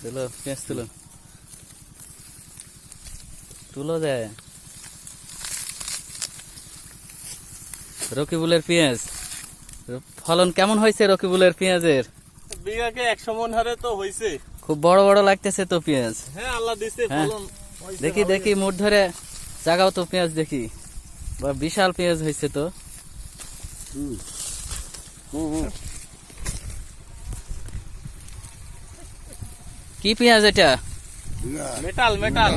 তুলো পেঁয়াজ তুলো। তুলো যায় রকিবুলের পেঁয়াজ। ফলন কেমন হয়েছে রকিবুলের পেঁয়াজের? বিঘাকে একশো মন হারে তো হয়েছে। খুব বড় বড় লাগতেছে তো পেঁয়াজ। হ্যাঁ আল্লাহ দিছে হ্যাঁ। ফলন। দেখি দেখি মুঠ ধরে জাগাও তো পেঁয়াজ দেখি। বা বিশাল পেঁয়াজ হয়েছে তো। হুম হুম। কি পেঁয়াজ এটা? Metal metal.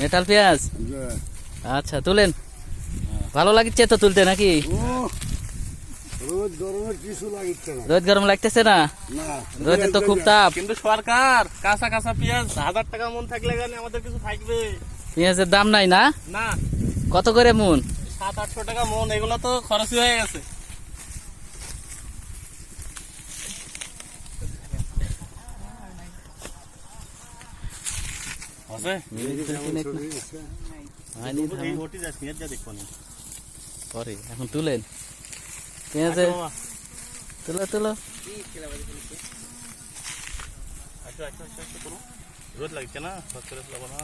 মেটাল পেঁয়াজ? আচ্ছা তুলেন। ভালো লাগছে তো তুলতে নাকি? রোদ গরম লাগতেছে না? রোদের তো খুব তাপ। কিন্তু সরকার কাঁচা কাঁচা পেঁয়াজ হাজার টাকা মন থাকলে আমাদের কিছু থাকবে। পেঁয়াজের দাম নাই না? না। কত করে মন? সাত আটশো টাকা মন এগুলো তো খরচ হয়ে গেছে। আছে হয়নি এই ধান। ওটি যা পেঁয়াজ যা দেখো নি পরে এখন তুলেন পেঁয়াজে আচ্ছা বাবা, তুলো তুলো আচ্ছা আচ্ছা আচ্ছা আচ্ছা করো রোদ লাগছে না সব করে ফেলাবো না